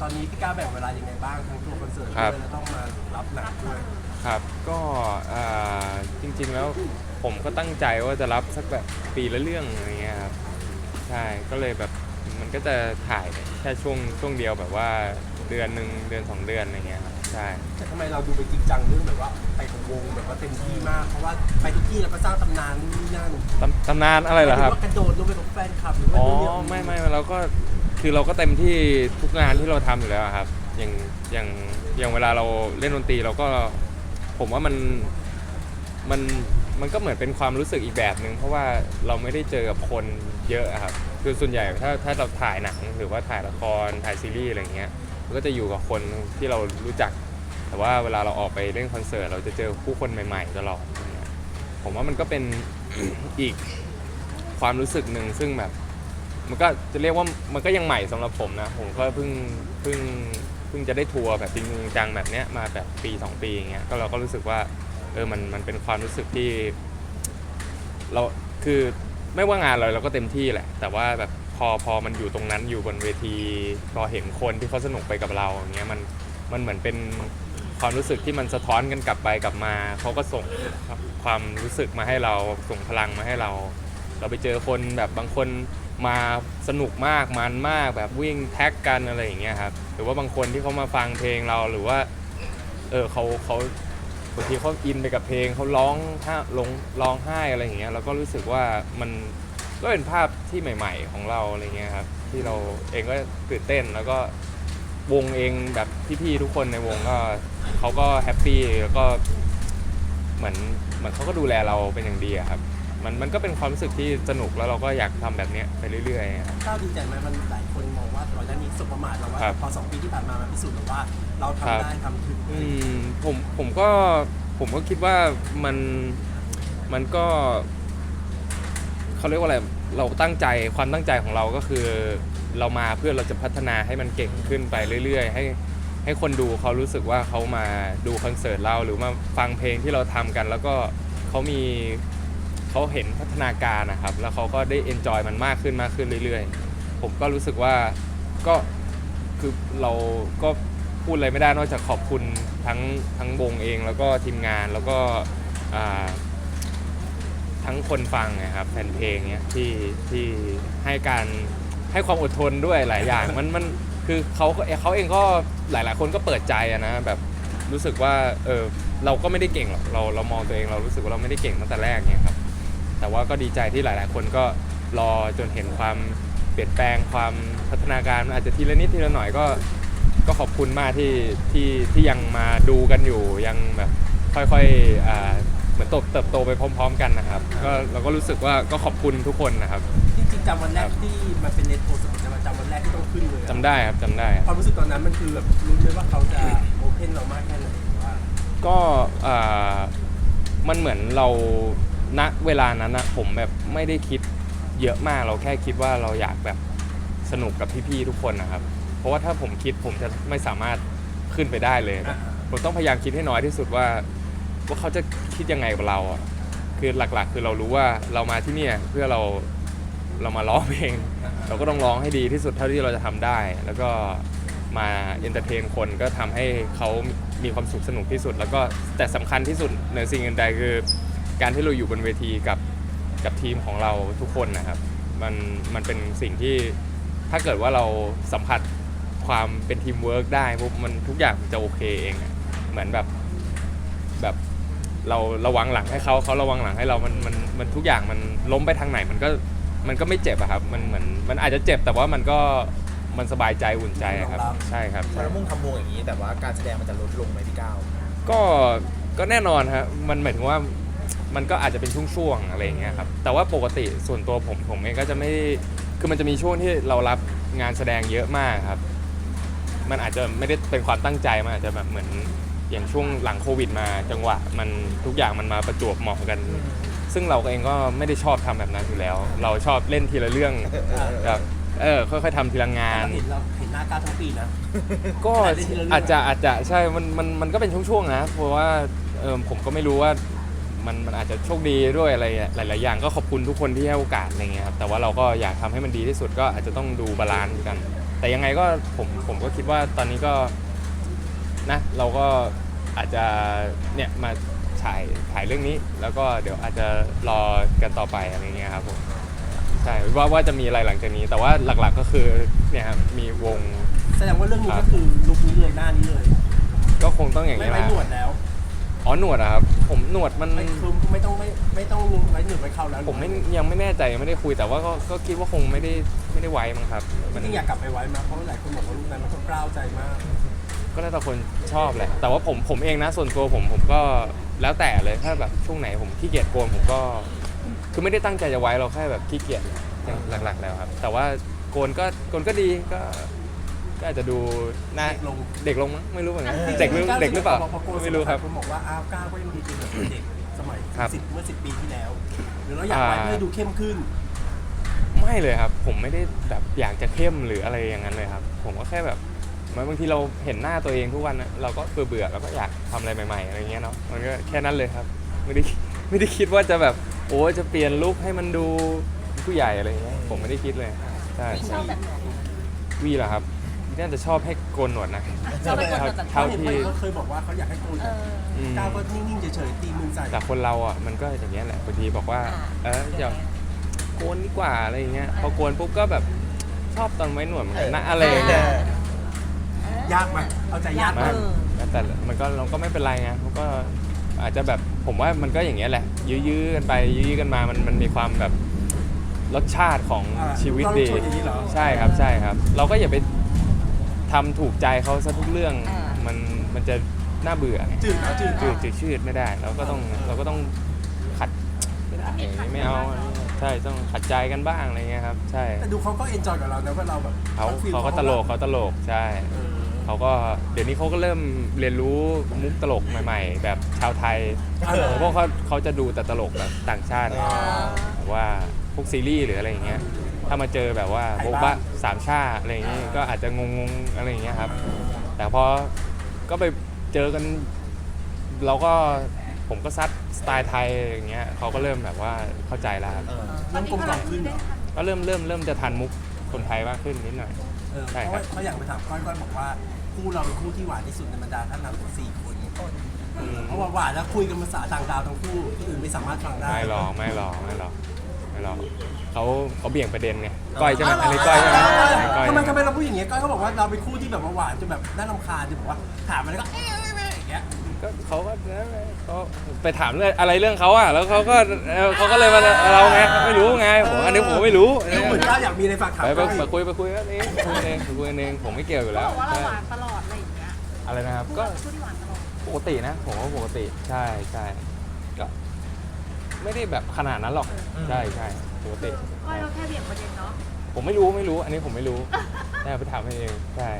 ตอนนี้พี่ก้าวแบ่งเวลายังไงบ้างทั้งทัวร์คอนเสิร์ตครัด้บวยแล้วต้องมารับหนังด้วยครับก็อ่าจริงๆแล้วผมก็ตั้งใจว่าจะรับสักแบบปีละเรื่องอะไรเงี้ยครับใช่ก็เลยแบบมันก็จะถ่ายแค่ช่วงช่วงเดียวแบบว่าเดือนหนึ่งเดือนสองเดือนอะไรเงี้ยครับใช่แต่ทำไมเราดูไปจริงจังเรื่องแบบว่าไปของวงแบบว่าเต็มที่มากเพราะว่าไปทุกที่เราก็สร้างตำนานนู่นนี่นั่นตำตำนานอะไรเหรอครับหมายถึงว่ากระโดดลงไปกับแฟนคลับหรือว่าอ๋อนู่นนี่ไม่ไม่เราก็ คือเราก็เต็มที่ทุกงานที่เราทำอยู่แล้วครับ อย่างอย่างอย่างเวลาเราเล่นดนตรีเราก็ผมว่ามันมันมันก็เหมือนเป็นความรู้สึกอีกแบบหนึ่งเพราะว่าเราไม่ได้เจอกับคนเยอะอะครับ คือส่วนใหญ่ถ้าถ้าเราถ่ายหนังหรือว่าถ่ายละครถ่ายซีรีส์อะไรเงี้ยมันก็จะอยู่กับคนที่เรารู้จัก แต่ว่าเวลาเราออกไปเล่นคอนเสิร์ตเราจะเจอผู้คนใหม่ๆตลอดอย่าผมว่ามันก็เป็น อีกความรู้สึกหนึ่งซึ่งแบบ มันก็จะเรียกว่ามันก็ยังใหม่สำหรับผมนะ ผมก็เพิ่งเพิ่งเพิ่งจะได้ทัวร์แบบจริงจังแบบเนี้ยมาแบบปี 2 ปีอย่างเงี้ยก็เราก็รู้สึกว่าเออมันมันเป็นความรู้สึกที่ เราคือไม่ว่างานอะไรเราก็เต็มที่แหละ แต่ว่าแบบพอพอมันอยู่ตรงนั้นอยู่บนเวที พอเห็นคนที่เขาสนุกไปกับเราอย่างเงี้ยมันมันเหมือนเป็นความรู้สึกที่มันสะท้อนกันกลับไปกลับมาเขาก็ส่งความรู้สึกมาให้เราส่งพลังมาให้เรา เราไปเจอคนแบบบางคน มาสนุกมากมันมากแบบวิ่งแท็กกันอะไรอย่างเงี้ยครับหรือว่าบางคนที่เขามาฟังเพลงเราหรือว่า เออเขาเขาบางทีเขาอินไปกับเพลงเขาร้องห้าลงร้องไห้อะไรอย่างเงี้ยเราก็รู้สึกว่ามันก็เป็นภาพที่ใหม่ ๆ ของเราอะไรเงี้ยครับที่เราเองก็ตื่นเต้นแล้วก็วงเองแบบพี่ๆทุกคนในวงก็เขาก็แฮปปี้แล้วก็เหมือนเหมือนเขาก็ดูแลเราเป็นอย่างดีอะครับ มันมันก็เป็นความรู้สึกที่สนุกแล้วเราก็อยากทำแบบเนี้ยไปเรื่อยๆครับ ก้าวดีใจไหมมันหลายคนมองว่าก่อนหน้านี้สบประมาทเราว่าครับพอสองปีที่ผ่านมามันพิสูจน์แล้วว่าเราครัทำบได้ทำถึงอืมผมผมก็ผมก็คิดว่ามันมันก็เขาเรียกว่าอะไรเราตั้งใจความตั้งใจของเราก็คือ เรามาเพื่อเราจะพัฒนาให้มันเก่งขึ้นไปเรื่อยๆ ให้ให้คนดูเขารู้สึกว่าเขามาดูคอนเสิร์ตเราหรือมาฟังเพลงที่เราทำกัน แล้วก็เขามี เขาเห็นพัฒนาการนะครับ แล้วเขาก็ได้เอนจอยมันมากขึ้นมากขึ้นเรื่อยๆ ผมก็รู้สึกว่าก็คือเราก็พูดอะไรไม่ได้นอกจากขอบคุณทั้งทั้งวงเองแล้วก็ทีมงานแล้วก็ทั้งคนฟังนะครับแฟนเพลงเนี้ยที่ที่ให้การให้ความอดทนด้วยหลายอย่างมันมันคือเขาเขาเองก็หลาย ๆ คนก็เปิดใจนะแบบรู้สึกว่าเออเราก็ไม่ได้เก่งหรอกเราเรามองตัวเองเรารู้สึกว่าเราไม่ได้เก่งตั้งแต่แรกเนี้ยครับ แต่ว่าก็ดีใจที่หลาย ๆ คนก็รอจนเห็นความเปลี่ยนแปลงความพัฒนาการอาจจะทีละนิดทีละหน่อยก็ ก็ขอบคุณมากที่ที่ที่ยังมาดูกันอยู่ยังแบบค่อยๆอ่าเหมือนโตเติบโตไปพร้อม ๆ กันนะครับก็เราก็รู้สึกว่าก็ขอบคุณทุกคนนะครับจริงๆจำวันแรกที่มันเป็นเน็ตโพสต์จะมาจำวันแรกที่ต้องขึ้นเลยอะจำได้ครับจำได้ ความรู้สึกตอนนั้นมันคือแบบรู้ไหมว่าเขาจะโอเพนเรามากแค่ไหนว่าก็อ่ามันเหมือนเรา ณเวลานั้นนะผมแบบไม่ได้คิดเยอะมากเราแค่คิดว่าเราอยากแบบสนุกกับพี่ๆทุกคนนะครับ เพราะว่าถ้าผมคิดผมจะไม่สามารถขึ้นไปได้เลย ผมต้องพยายามคิดให้น้อยที่สุดว่า ว่าเขาจะคิดยังไงกับเราอะคือหลักๆ คือเรารู้ว่าเรามาที่เนี่ยเพื่อเราเรามาร้องเพลงเราก็ต้องร้องให้ดีที่สุดเท่าที่เราจะทำได้ แล้วก็มาเอนเตอร์เทนคนก็ทำให้เขามีความสุขสนุกที่สุด แล้วก็แต่สำคัญที่สุดในสิ่งอื่นใดคือ การที่เราอยู่บนเวทีกับกับทีมของเราทุกคนนะครับ มันมันเป็นสิ่งที่ถ้าเกิดว่าเราสัมผัสความเป็นทีมเวิร์กได้ปุ๊บมันทุกอย่างจะโอเคเองอะเหมือนแบบแบบเราระวังหลังให้เขาเขาระวังหลังให้เรามันมันมันทุกอย่างมันล้มไปทางไหนมันก็มันก็ไม่เจ็บอะครับมันเหมือนมันอาจจะเจ็บแต่ว่ามันก็มันสบายใจอุ่นใจอะครับใช่ครับพอใช่เรามุ่งทำวงอย่างนี้ แต่ว่าการแสดงมันจะลดลงไหมพี่ก้าวก็ก็แน่นอนครับมันหมายถึงว่า มันก็อาจจะเป็นช่วงๆอะไรอย่างเงี้ยครับแต่ว่าปกติส่วนตัวผมผมเองก็จะไม่คือมันจะมีช่วงที่เรารับงานแสดงเยอะมากครับ มันอาจจะไม่ได้เป็นความตั้งใจมันอาจจะแบบเหมือนอย่างช่วงหลังโควิดมาจังหวะ มันทุกอย่างมันมาประจวบเหมาะกัน ซึ่งเราเองก็ไม่ได้ชอบทำแบบนั้นอยู่แล้ว เราชอบเล่นทีละเรื่องแบบเออค่อยๆทำทีละงานเราเห็นเราเห็นหน้าก้าวทั้งปีนะก็แต่ได้ทีละเรื่องอาจจะอาจจะใช่มันมันมันก็เป็นช่วงๆนะเพราะว่าเออผมก็ไม่รู้ว่า มันมันอาจจะโชคดีด้วยอะไรหลาย ๆ อย่างก็ขอบคุณทุกคนที่ให้โอกาสอะไรเงี้ยครับแต่ว่าเราก็อยากทำให้มันดีที่สุดก็อาจจะต้องดูบาลานซ์กัน แต่ยังไงก็ผมผมก็คิดว่าตอนนี้ก็นะเราก็อาจจะเนี่ยมาถ่ายถ่ายเรื่องนี้ แล้วก็เดี๋ยวอาจจะรอกันต่อไปอะไรเงี้ยครับผมใช่ว่าว่าจะมีอะไรหลังจากนี้ แต่ว่าหลัก ๆ ก็คือเนี่ยครับมีวงแสดงว่าเรื่องนี้ก็คือลุคนี้เลยหน้านี้เลย ก็คงต้องอย่างไม่นี้แหไว้ละหนวดแล้ว อ๋อหนวดอะครับ ผมหนวดมัน ไม่คือไม่ต้องไม่ไม่ต้องไว้หนวดไว้เขาแล้วผมไม่ยังไม่แน่ใจยังไม่ได้คุยแต่ว่าก็ก็คิดว่าคงไม่ได้ไม่ได้ไว้มั้งครับจริงๆอยากกลับไปไว้มาเพราะหลายคนบอกว่ารูปนั้นมันก็กล้าวใจมากก็แล้วแต่คนชอบแหละ แต่ว่าผมผมเองนะส่วนตัวผมผมก็แล้วแต่เลยถ้าแบบช่วงไหนผมขี้เกียจโกนผมก็ คือไม่ได้ตั้งใจจะไว้เราแค่แบบขี้เกียจอย่างหลักๆแล้วครับ แต่ว่าโกนก็โกนก็ดีก็ ก็อาจจะดูหน้าเด็กลง เด็กลงมั้งไม่รู้เหมือนกันเด็กหรือเด็กหรือเปล่าพอโกนไม่รู้ครับคนบอกว่าอ้าวก้าวก็ยังดีจริงแบบเด็กสมัยครับสิบเมื่อสิบปีที่แล้ว หรือเราอยากไว้อ่าเพื่อให้ดูเข้มขึ้น ไม่เลยครับ ผมไม่ได้แบบอยากจะเข้มหรืออะไรอย่างนั้นเลยครับ ผมก็แค่แบบเหมือนบางทีเราเห็นหน้าตัวเองทุกวันนะเราก็เบื่อเบื่อๆแล้วก็อยากทำอะไรใหม่ๆอะไรเงี้ยเนาะมันก็แค่นั้นเลยครับ ไม่ได้ไม่ได้คิดว่าจะแบบโอ้จะเปลี่ยนลุคให้มันดูผู้ใหญ่อะไรเงี้ยผมไม่ได้คิดเลยใช่ชอบแบบไหนวีเหรอครับ น่าจะชอบให้โกนหนวดนะ ชอบเป็นคนแบบเท่าเห็นที่ เขาเคยบอกว่าเขาอยากให้โกนเออ อืมก้าวก็นิ่งๆเฉยๆตีมือใส่แต่คนเราอะมันก็อย่างเงี้ยแหละบางทีบอกว่า เอออย่าโกนดีกว่าอะไรอย่างเงี้ยพอโกนปุ๊บก็แบบชอบตอนไว้หนวดเหมือนกันนะอะไรอย่างเงี้ย ยากไหมเอาใจยากไหมมันแต่มันก็เราก็ไม่เป็นไรไงมันก็อาจจะแบบผมว่ามันก็อย่างเงี้ยแหละ ยื้อๆกันไปยื้อๆกันมามันมันมีความแบบรสชาติของอ่าชีวิตต้องดีชวนอย่างนี้เหรอ ใช่ครับใช่ครับ เราก็อย่าไป ทำถูกใจเขาซะทุกเรื่องอ่ามันมันจะน่าเบื่อไงจืดเอาจืดจืดจืดชืดไม่ได้ เราก็ต้องเราก็ต้องขัดไม่ได้ไม่เอาใช่ต้องขัดใจกันบ้างอะไรเงี้ยครับ ใช่แต่ดูเขาก็เอนจอยกับเรานะว่าเราแบบเขาฟีลเขาก็ตลกเขาตลกใช่ เออเขาก็เดี๋ยวนี้เขาก็เริ่มเรียนรู้มุกตลกใหม่ ๆ แบบชาวไทยเออเพราะเขาเขาจะดูแต่ตลกแบบต่างชาติอ๋อแบบว่าพวกซีรีส์หรืออะไรอย่างเงี้ย ถ้ามาเจอแบบว่าไทยโบบ้างบะสามชาติอะไรอย่างเงี้ยก็อาจจะงงๆอะไรอย่างเงี้ยครับ แต่พอก็ไปเจอกันเราก็ผมก็ซัดสไตล์ไทยอย่างเงี้ยเขาก็เริ่มแบบว่าเข้าใจแล้วครับ เออเริ่มกลมกล่อมขึ้นเหรอก็เริ่มเริ่มเริ่มจะทันมุกคนไทยมากขึ้นนิดหน่อย เออใช่เพครัราะบว่าเขาอยากไปถามก้อยก้อยบอกว่าคู่เราเป็นคู่ที่หวานที่สุดในบรรดาท่านนับสี่คนเออเพราะว่าหวานแล้วคุยกันภาษาต่างดาวทั้งคู่ที่อื่นไม่สามารถฟังได้ไม่หรอกไม่หรอกไม่หรอก ไม่หรอกเขาเขาเบี่ยงประเด็นไงก้อยใช่ไหมอันนี้ก้อยใช่ไหมก้อยทำไมใช่ทำไหไมมเราพูดอย่างเงี้ยก้อยเขาบอกว่าเราเป็นคู่ที่แบบว่าหวานจนแบบน่ารำคาญจนบอกว่าถามอะไรก็เอ๊ะเอ๊ะเอ๊ะอย่างเงี้ยก็เขาก็นั่นแหละเขาไปถามเรื่องอะไรเรื่องเขาอะแล้วเขาก็เออเขาก็เลยมาเราไงไม่รู้ไงผมอันนี้ผมไม่รู้ดูเหมือนก้าวอยากมีอะไรฝากถามไปไปก้อยไปคุยไปคุยกันเองไปคุยกันเองไปคุยกันเองผมไม่เกี่ยวอยู่เขาแล้วบอกว่าเราใช่หวานตลอดอะไรอย่างเงี้ยอะไรนะครับก็ช่วงที่หวานตลอดปกตินะผมว่าปกติใช่ใช่ก็ ไม่ได้แบบขนาดนั้นหรอกใช่ใช่ปกติก้อยเราแค่เบี่ยงประเด็นเนาะผมไม่รู้ไม่รู้ อันนี้ผมไม่รู้แต่ไปถามให้เองใช่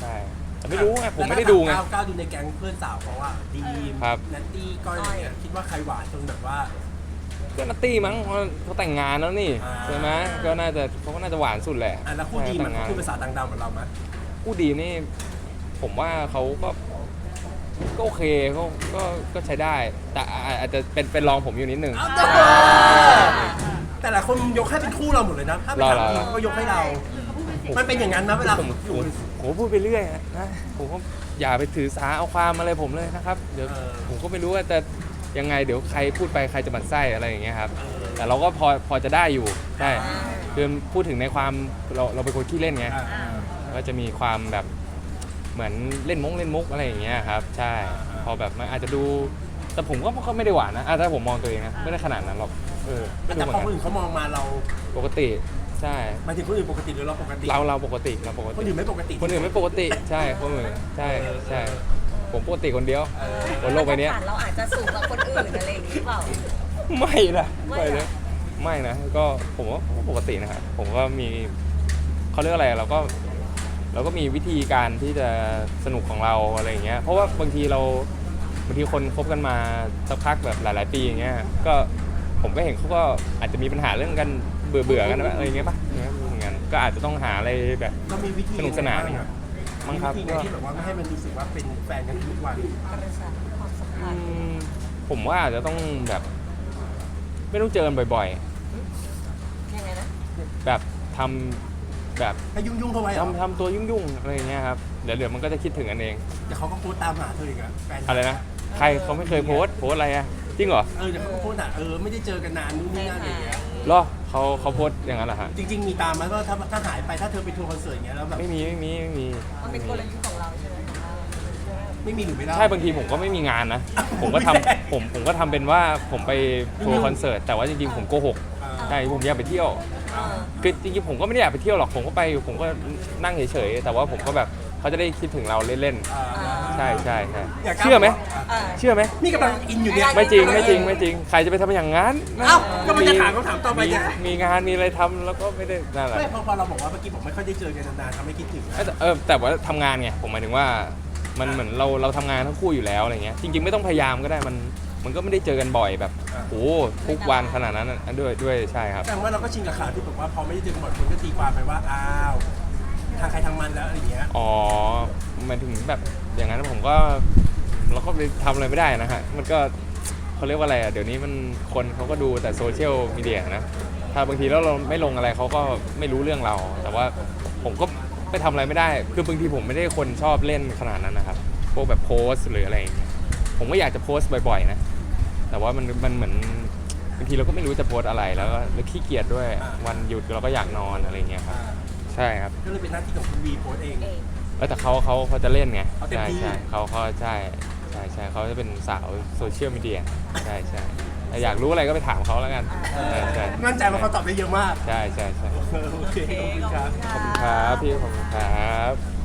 ใช่แต่ไม่รู้ไงผมไม่ได้ดูไงก้าวก้าวดูในแก๊งเพื่อนสาวเขาว่าดีมครับ นัตตี้ก้อยอะไรเงี้ยคิดว่าใครหวานจนแบบว่า ก็นัตตี้มั้งเพราะเขาแต่งงานแล้วนี่อ่า ใช่ไหมก็น่าจะเขาก็น่าจะหวานสุดแหละอะแล้วคู่ดีมันแต่งงานพูดภาษาต่างดาวเหมือนเราไหมคู่ดีนี่ ผมว่าเขาก็ ก็โอเคเขาก็ก็ใช้ได้ แต่อาจจะเป็นเป็นรองผมอยู่นิดนึงแต่หลายคนยกให้เป็นคู่เราหมดเลยนะถ้าไปถามรอจริงๆเขาก็ยกให้เราคือเขาพูดไม่ผิดมันเป็นอย่างนั้นนะเวลาผมอยู่ ผมผมพูดไปเรื่อยนะผมก็อย่าไปถือสาเอาความอะไรผมเลยนะครับเดี๋ยวเออ ผมก็ไม่รู้ว่าจะยังไงเดี๋ยวใครพูดไปใครจะหมั่นไส้อะไรอย่างเงี้ยครับ แต่เราก็พอพอจะได้อยู่ใช่คือพูดถึงในความเราเราเป็นคนขี้เล่นไงอ่าก็จะมีความแบบ เหมือนเล่นมุกเล่นมุกอะไรอย่างเงี้ยครับ ใช่ พอแบบมันอาจจะดู แต่ผมก็ก็ไม่ได้หวานนะอะถ้าผมมองตัวเองนะไม่ได้ขนาดนั้นหรอก เออไม่แต่รู้เหมืพออนคนกันอื่นเขามองมาเราปกติ ใช่ หมายถึงคนอื่นปกติหรือเราปกติเราเราปกติเราปกคนติ อื่นไม่ปกติ คนอื่นไม่ปกติ ใช่ คนอื่น ใช่ ใช่ ผมปกติคนเดียว เออบนโลกใบเนี้ยมาตรฐานเราอาจจะสูงกว่าคนอื่นอะไรอย่างงี้เปล่า ไม่นะไม่ไม่เหรอนะไม่นะ ก็ผมว่าผมว่าปกตินะครับผมก็มีเขาเรียกอะไรเราก็ เราก็มีวิธีการที่จะสนุกของเราอะไรอย่างเงี้ยเพราะว่าบางทีเราบางทีคนคบกันมาสักพักแบบหลาย ๆ ปีอย่างเงี้ยก็ผมก็เห็นเขาก็อาจจะมีปัญหาเรื่องกันเบื่อเบื่อๆกันอะไรอย่างเงี้ยป่ะอย่างเงี้ยเหมือนกันก็อาจจะต้องหาอะไรแบบเรามีวิธีสนุกสนานยังไงเนี่ยบ้างมั้งครับมีวิธีไหนที่แบบว่าไม่ให้มันรู้สึกว่าเป็นแฟนกันทุกวันกระแสความสัมพัอืนธ์มผมว่าอาจจะต้องแบบ ไม่ต้องเจอกันบ่อย ยังไงนะ ๆ แบบทำ แบบให้ยุ่งๆเข้าไว้เหรอทำทำตัวยุ่งๆอะไรอย่างเงี้ยครับเดี๋ยวเดี๋ยวมันก็จะคิดถึงกันเองเดี๋ยวเขาก็โพสต์ตามหาเธออีกอะแฟนอะไรนะใครเขาไม่เคยโพสต์โพสต์อะไรอะจริงเหรอเออเดี๋ยวเขาก็โพสต์อะเออไม่ได้เจอกันนานนู่นนี่นั่นอะไรอย่างเงี้ยเหรอเขาเขาโพสต์อย่างนั้นเหรอฮะจริง ๆ มีตามไหมว่าถ้าถ้าหายไปถ้าเธอไปทัวร์คอนเสิร์ตอย่างเงี้ยแล้วแบบไม่มีไม่มีไม่มีมันเป็นกลยุทธ์ของเราใช่ไหมไม่มีหรือไม่ได้ ใช่บางทีผมก็ไม่มีงานนะผมก็ทำผมผมก็ทำเป็นว่าผมไปทัวร์คอนเสิร์ตแต่ว่าจริงๆผมโกหก อ่าใช่ผมอยากไปเที่ยวเออ คือจริงๆผมก็ไม่ได้อยากไปเที่ยวหรอกผมก็ไปผมก็นั่งเฉยๆแต่ว่าผมก็แบบเขาจะได้คิดถึงเราเล่นอ่าๆใช่ใช่ใช่ยากล้า เชื่อไหมเออเชื่อไหมนี่กำลังอินอยู่เนี่ยไม่จริงไม่จริงไม่จริงใครจะไปทำอย่างนั้นเอ้าก็มันจะถามคำถามต่อไปเนี่ยมีมีงานมีอะไรทำแล้วก็ไม่ได้นั่นแหละ ไม่พอพอเราบอกว่าเมื่อกี้ผมไม่ค่อยได้เจอกันนานๆทำให้คิดถึงนะเอ้ยแต่เออแต่ว่าทำงานไงผมหมายถึงว่ามันเหมือนเราเราทำงานทั้งคู่อยู่แล้วอะไรเงี้ยจริง ๆ ไม่ต้องพยายามก็ได้มัน มันก็ไม่ได้เจอกันบ่อยแบบโอ้โหทุกวันขนาดนั้นอะด้วยด้วยใช่ครับ แต่ว่าเราก็ชินกับข่าวที่บอกว่าพอไม่ได้เจอกันบ่อยคนก็ตีความไปว่าอ้าวทางใครทางมันแล้วอะไรอย่างเงี้ย อ๋อหมายถึงแบบอย่างนั้นผมก็เราก็ไปทำอะไรไม่ได้นะฮะ มันก็เขาเรียกว่าอะไรอะ เดี๋ยวนี้มันคนเขาก็ดูแต่โซเชียลมีเดียนะ ถ้าบางทีแล้วเราไม่ลงอะไรเขาก็ไม่รู้เรื่องเรา แต่ว่าผมก็ไปทำอะไรไม่ได้ คือบางทีผมไม่ได้คนชอบเล่นขนาดนั้นนะครับ พวกแบบโพสต์หรืออะไรอย่างเงี้ย ผมก็อยากจะโพสต์บ่อยๆนะ แต่ว่ามันมันเหมือนบางทีเราก็ไม่รู้จะโพสต์อะไรแล้วก็แล้วขี้เกียจด้วยวันหยุดเราก็อยากนอนอะไรอย่างเงี้ยครับอ่าใช่ครับก็เลยเป็นหน้าที่ของคุณวีโพสต์เองเอง เออแต่เขาเขาเขาจะเล่นไงเขาเต็มใช่ที่ ใช่เขาเขาใช่ใช่ใช่เขาจะเป็นสาวโซเชียลมีเดียใช่ใช่แต่อยากรู้อะไรก็ไปถามเขาแล้วกันใช่ใช่มั่นใจว่าเขาตอบได้เยอะมากใช่ใช่ใช่โอเคขอบคุณครับ ขอบคุณครับพี่ขอบคุณครับ